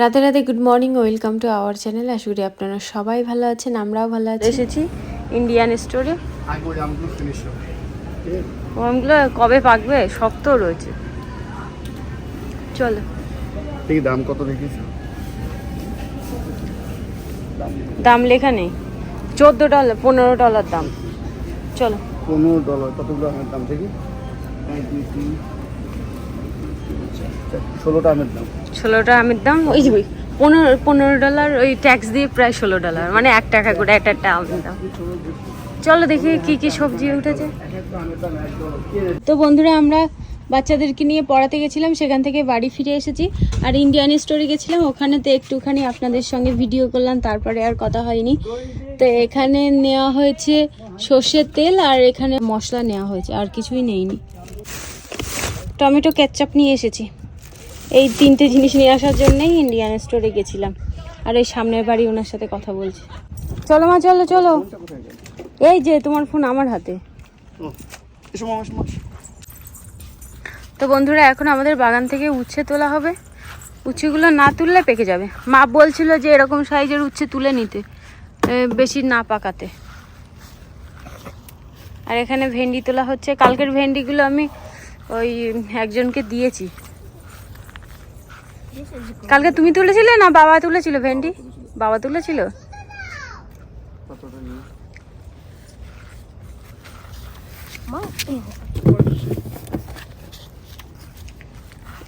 রাতে রাতে good morning welcome to our channel আশা করি আপনারা সবাই ভালো আছেন আমরাও ভালো আছি। এসেছি ইন্ডিয়ান স্টোরে আমগুলো ওমগুলো কবে পাকবে? শক্ত রয়েছে। চলো। ঠিক দাম কত দেখিস দাম লেখা নেই। চোদ্দ ডলার পনেরো ডলার দাম। চলো। পনেরো ডলার কতগুলো দাম দেখি? ষোলোটা আমের দাম। ষোলোটা আমের দাম, ওই পনেরো পনেরো ডলার ওই ট্যাক্স দিয়ে প্রায় ষোলো মানে করে একটা দাম। চলো দেখি সবজি উঠেছে। তো বন্ধুরা, আমরা বাচ্চাদেরকে নিয়ে পড়াতে গেছিলাম, সেখান থেকে বাড়ি ফিরে এসেছি। আর ইন্ডিয়ান স্টোরে গেছিলাম ওখানে তো একটুখানি আপনাদের সঙ্গে ভিডিও করলাম, তারপরে আর কথা হয়নি। তো এখানে নেওয়া হয়েছে সর্ষের তেল, আর এখানে মশলা নেওয়া হয়েছে, আর কিছুই নেইনি। টমেটো কেচাপ নিয়ে এসেছি। এই তিনটে জিনিস নিয়ে আসার জন্যই ইন্ডিয়ান স্টোরে গেছিলাম। আর এই সামনের বাড়ি ওনার সাথে কথা বলছি। চলো মা চলো চলো। এই যে তোমার ফোন আমার হাতে। তো বন্ধুরা এখন আমাদের বাগান থেকে উচ্ছে তোলা হবে। উচ্ছেগুলো না তুললে পেকে যাবে। মা বলছিল যে এরকম সাইজের উচ্ছে তুলে নিতে বেশি না পাকাতে। আর এখানে ভেন্ডি তোলা হচ্ছে। কালকের ভেন্ডিগুলো আমি ওই একজনকে দিয়েছি। কালকে তুমি তুলেছিলে না বাবা তুলেছিল, ভেন্ডি? বাবা তুলেছিল?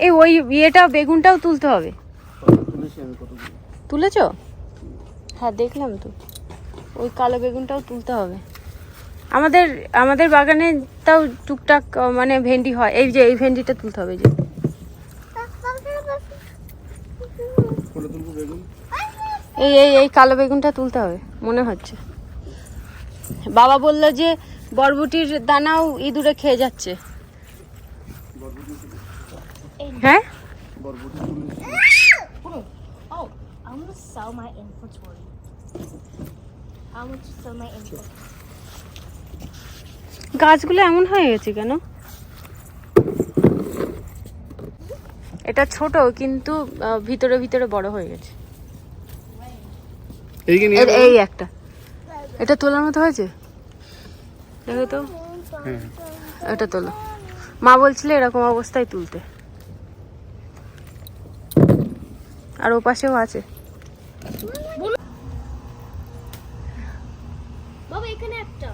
এই ওই ইয়েটা, বেগুনটাও তুলতে হবে। তুলেছো? হ্যাঁ দেখলাম তো। ওই কালো বেগুনটাও তুলতে হবে। আমাদের আমাদের বাগানে তাও টুকটাক মানে ভেন্ডি হয়। এই যে এই ভেন্ডিটা তুলতে হবে যে। এই এই এই কালো বেগুনটা তুলতে হবে মনে হচ্ছে। বাবা বলল যে বরবটির দানাও ইঁদুরে খেয়ে যাচ্ছে। হ্যাঁ? Oh, inventory. I'm gonna sell my. গাছগুলো এমন হয়ে গেছে কেন? এটা ছোট কিন্তু ভিতরে ভিতরে বড় হয়ে গেছে। এই কি নিয়ে এর- এই একটা। এটা তোলার মতো হয়েছে? দেখো তো। হ্যাঁ। এটা তোলো। মা বলছিল এরকম অবস্থায় তুলতে। আর ও পাশেও আছে। বাবা এখানে একটা।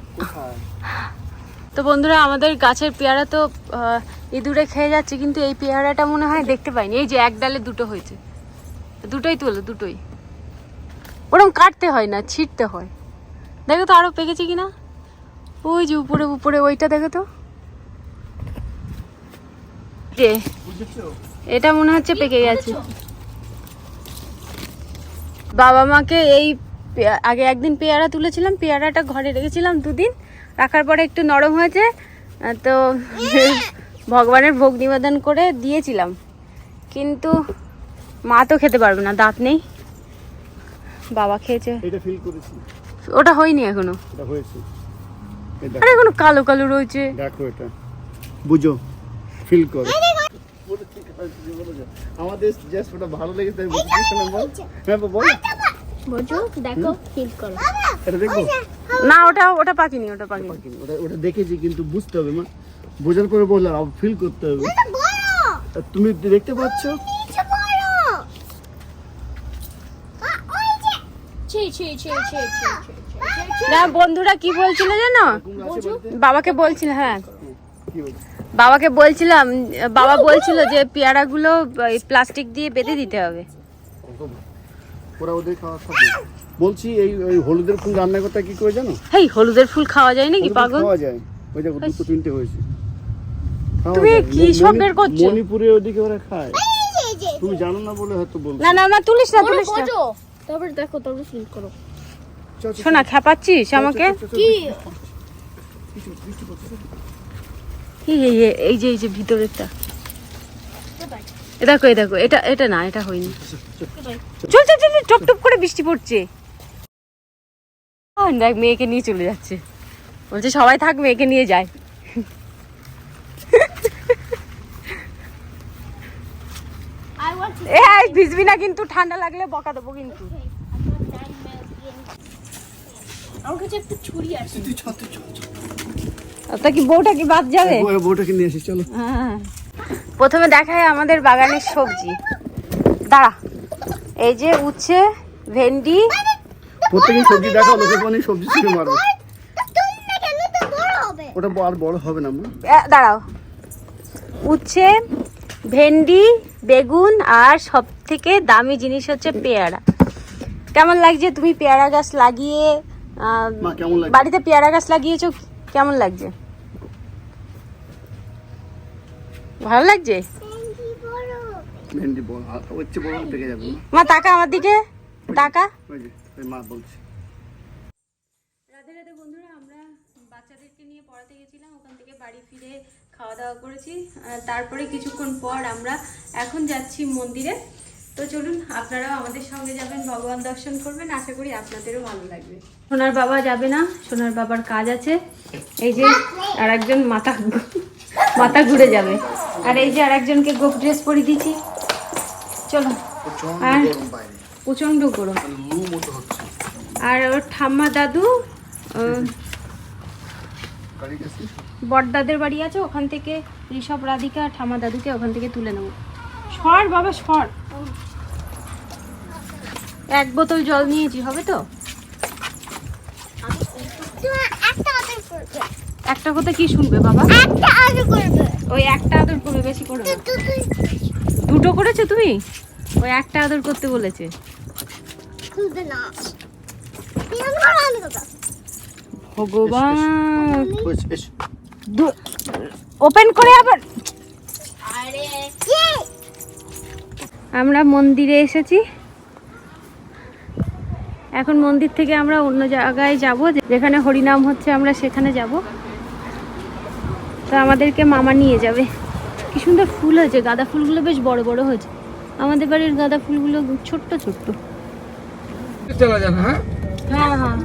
তো বন্ধুরা, আমাদের গাছের পেয়ারা তো ইঁদুরে খেয়ে যাচ্ছে, কিন্তু এই পেয়ারাটা মনে হয় দেখতে পাইনি। এই যে এক ডালে দুটো হয়েছে। দুটোই তোলো, দুটোই। ওরকম কাটতে হয় না, ছিটতে হয়। দেখো তো আরও পেকেছে কিনা? ওই যে উপরে উপরে, ওইটা দেখো তো। এটা মনে হচ্ছে পেকে গেছে। বাবা মাকে এই আগে একদিন পেয়ারা তুলেছিলাম, পেয়ারাটা ঘরে রেখেছিলাম দুদিন। রাখার পরে একটু নরম হয়েছে তো ভগবানের ভোগ নিবেদন করে দিয়েছিলাম। কিন্তু মা তো খেতে পারবে না দাঁত নেই। বাবা খেয়েছে। এটা ফিল করেছি। ওটা হয়নি এখনও। এটা হয়েছে। এই এখনও কালো কালো রয়েছে। দেখো এটা। বুঝো ফিল করো। আমাদের জাস্ট ওটা ভালো লেগেছে হ্যাঁ বল। বোঝো দেখো ফিল করো। এটা দেখব? না ওটা ওটা পাকিনি ওটা পাকিনি। ওটা ওটা দেখেছি কিন্তু বুঝতে হবে মা। বোঝার পরে বললাম ফিল করতে হবে। তুমি দেখতে পাচ্ছ? না বন্ধুরা কি বলছিল জানো? বাবাকে বলছিল হ্যাঁ। বাবাকে বলছিলাম বাবা বলছিল যে পেয়ারাগুলো প্লাস্টিক দিয়ে বেঁধে দিতে হবে। ওরা ওদের খাওয়া খাবে। বলছি এই ওই হলুদের ফুল রান্না করতে কি করে জানো? হেই হলুদের ফুল খাওয়া যায় নাকি পাগল? খাওয়া যায়। ওই দেখো দুটো তিনটে হয়েছে। তুমি কি মণি- সব বের করছ? মণিপুরে ওদিকে ওরা খায়। তুমি জানো না বলে হয়তো বলছো। না না না তুলিস না তুলিস না। তারপর দেখো তারপর ফিল করো। শোনা খেপাচ্ছিস আমাকে? কি? এই যে এই যে ভিতরেরটা। এ দেখো এই দেখো এটা এটা না এটা হয়নি। চল চল চল টপ টপ করে বৃষ্টি পড়ছে। দেখ মেয়েকে নিয়ে চলে যাচ্ছে। বলছে সবাই থাক মেয়েকে নিয়ে যায়। এই ভিজবি না কিন্তু ঠান্ডা লাগলে বকা দেবো কিন্তু। আমার কাছে একটা ছুরি আছে তুই ছ তুই ছ। তা কি বউটা কি বাদ যাবে? বউ- বউটাকে নিয়ে আসি চলো। হ্যাঁ। প্রথমে দেখায় আমাদের বাগানের সবজি। দাঁড়া এই যে উচ্ছে ভেন্ডি। প্রত্যেকদিন সবজি দেখাও লোকে কোন সবজি ছিঁড়ে মারবে ওটা আর বড় হবে না দাঁড়াও। উচ্ছে ভেন্ডি বেগুন আর সব থেকে দামি জিনিস হচ্ছে পেয়ারা। কেমন লাগছে? তুমি পেয়ারা গাছ লাগিয়ে বাড়িতে পেয়ারা গাছ লাগিয়েছো? কেমন লাগছে? ভালো লাগছে? মা টাকা আমার দিকে। মা বলছে। রাধে রাধে বন্ধুরা আমরা বাচ্চাদেরকে নিয়ে পড়াতে গেছিলাম ওখান থেকে বাড়ি ফিরে খাওয়া দাওয়া করেছি তারপরে কিছুক্ষণ পর আমরা এখন যাচ্ছি মন্দিরে। তো চলুন আপনারাও আমাদের সঙ্গে যাবেন ভগবান দর্শন করবেন। আশা করি আপনাদেরও ভালো লাগবে। সোনার বাবা যাবে না সোনার বাবার কাজ আছে। এই যে আর একজন মাথা মাথা ঘুরে যাবে। আর এই যে আর একজনকে গোপ ড্রেস পরিয়ে দিয়েছি। চলো। আর প্রচণ্ড গরম। আর ওর ঠাম্মা দাদু বড়দাদের বাড়ি আছে ওখান থেকে ঋষভ রাধিকা আর ঠাম্মা দাদুকে ওখান থেকে তুলে নেব। সর বাবা সর। এক বোতল জল নিয়েছি হবে তো? একটা কথা কি শুনবে বাবা? একটা অর্ডার করবে। ওই একটা আদর করবে বেশি করবে দুটো করেছ তুমি? ওই একটা আদর করতে বলেছে। খুলবে না ভগবান। ওপেন করে আবার। আরে আমরা মন্দিরে এসেছি। এখন মন্দির থেকে আমরা অন্য জায়গায় যাব যেখানে হরিনাম হচ্ছে আমরা সেখানে যাব। তো আমাদেরকে মামা নিয়ে যাবে। কি সুন্দর ফুল হয়েছে গাঁদা ফুলগুলো বেশ বড় বড় হয়েছে। আমাদের বাড়ির গাঁদা ফুলগুলো ছোট্ট ছোট্ট। চলা হ্যাঁ? হ্যাঁ হ্যাঁ।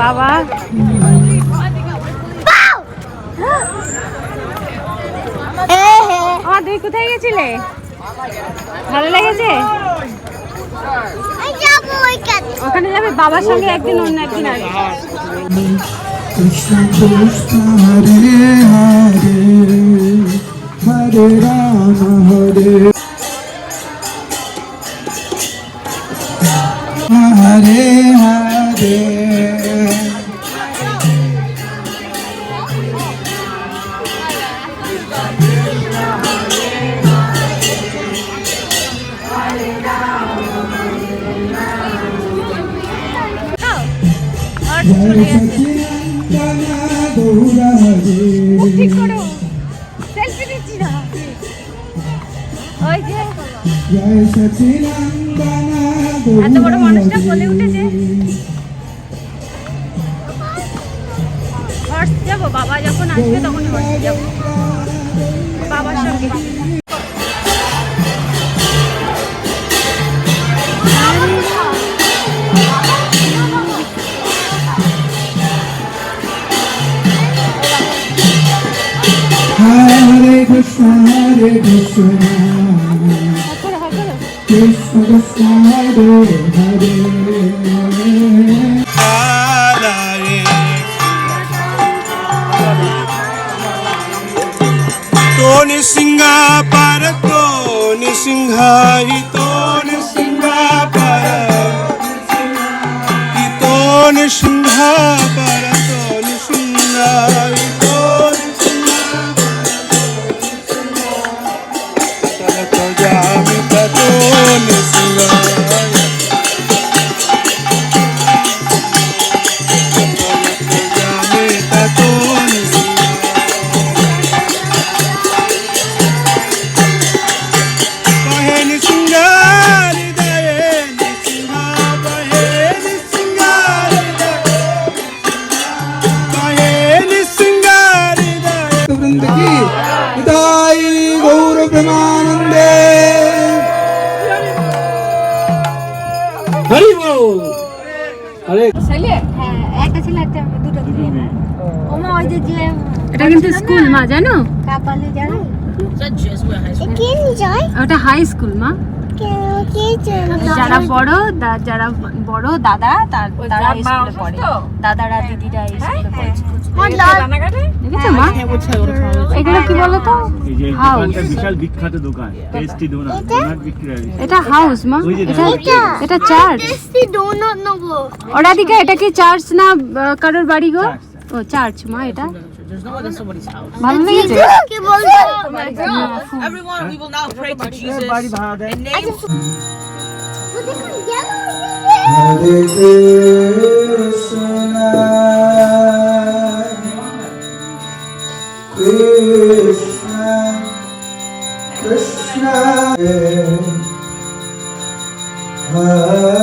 বাবা। আমার দুই কোথায় গেছিলে? ভালো লেগেছে? ওখানে যাবে বাবার সঙ্গে একদিন, অন্য একদিন Krishna Krishna Hare Hare Hare Rama এত বড় মানুষটা বলে উঠেছে যাব বাবা যখন আসবে তখন হর্স যাব। বাবার সঙ্গে। Hare Krishna Krishna Krishna Hare Hare Tony Singha para Tony Singha y Tony Singha para y Tony Singha para Tony Singha জানো? কাপালে ওটা হাই স্কুল মা। যারা বড় যারা বড় দাদা তারা স্কুলে পড়ে। দাদারা দিদিরা হয় এটা? হাউস মা। এটা চার্চ দিকে এটা কি চার্চ না কারোর বাড়ি গো? ও চার্চ মা এটা? There's no one at somebody's house. ভালো লেগেছে Everyone, we will now pray to Jesus and name. Hare Krishna, Krishna, Krishna, Hare.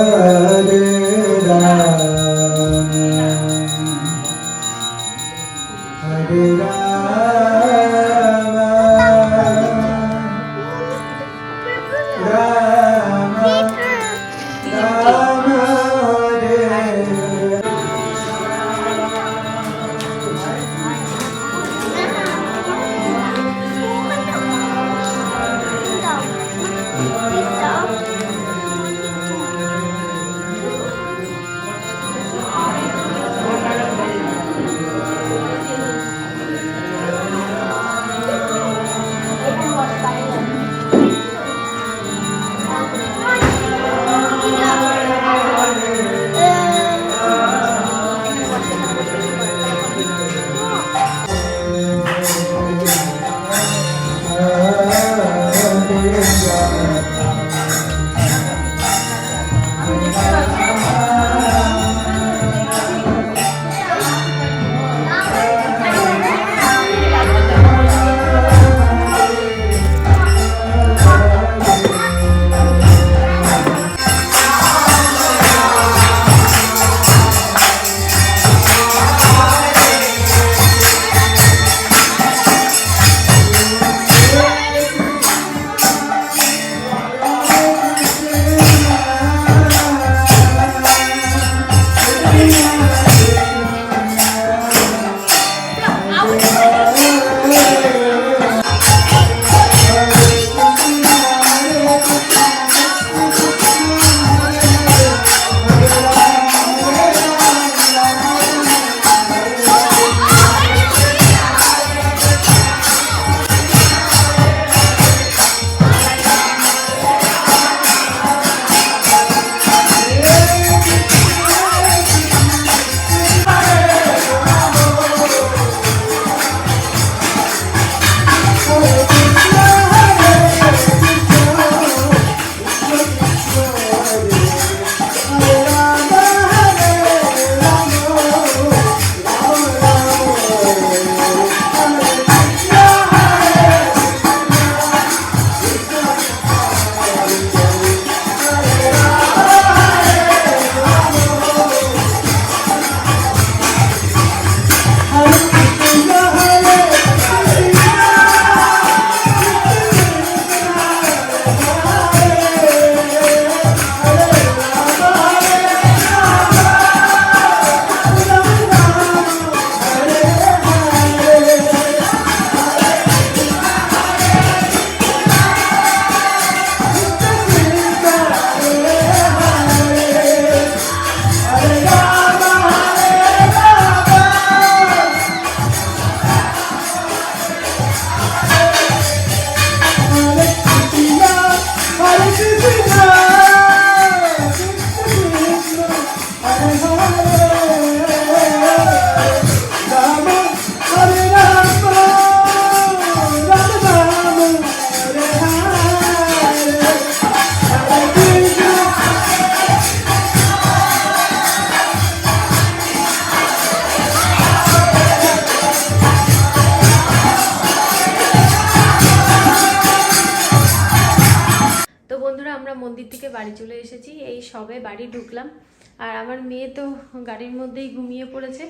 আমার মেয়ে তো গাড়ির মধ্যেই ঘুমিয়ে পড়েছে।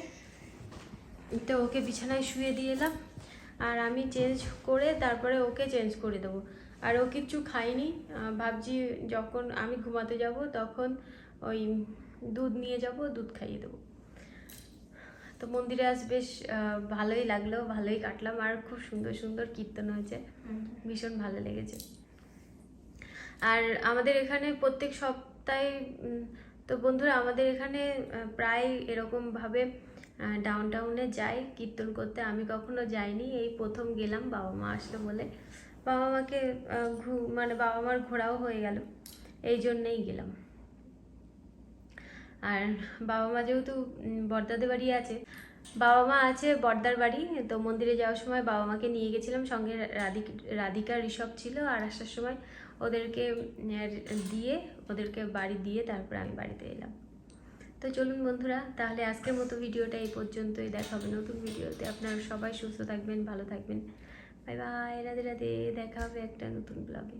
তো ওকে বিছানায় শুয়ে দিয়ে এলাম। আর আমি চেঞ্জ করে তারপরে ওকে চেঞ্জ করে দেবো। আর ও কিচ্ছু আহ, ভাবছি যখন আমি ঘুমাতে যাব তখন ওই দুধ নিয়ে যাব দুধ খাইয়ে দেবো। তো মন্দিরে আজ বেশ ভালোই লাগল ভালোই কাটলাম। আর খুব সুন্দর সুন্দর কীর্তন হয়েছে। ভীষণ ভালো লেগেছে। আর আমাদের এখানে প্রত্যেক সপ্তাহে তো বন্ধুরা আমাদের এখানে প্রায় এরকমভাবে ডাউন টাউনে যাই কীর্তন করতে। আমি কখনো যাইনি এই প্রথম গেলাম বাবা মা আসলো বলে। বাবা মাকে ঘু- মানে বাবা মার ঘোরাও হয়ে গেল এই জন্যেই গেলাম। আর বাবা মা যেহেতু উম, বড়দাদের বাড়ি আছে বাবা মা আছে বর্দার বাড়ি তো মন্দিরে যাওয়ার সময় বাবা মাকে নিয়ে গেছিলাম। সঙ্গে রাধিক রাধিকা ঋষভ ছিল আর আসার সময় ওদেরকে দিয়ে, ওদেরকে বাড়ি দিয়ে তারপরে আমি বাড়িতে এলাম। তো চলুন বন্ধুরা, তাহলে আজকের মতো ভিডিওটা এই পর্যন্তই। দেখা হবে নতুন ভিডিওতে। আপনারা সবাই সুস্থ থাকবেন, ভালো থাকবেন। Bye bye, Radhe Radhe. দেখা হবে একটা নতুন ব্লগে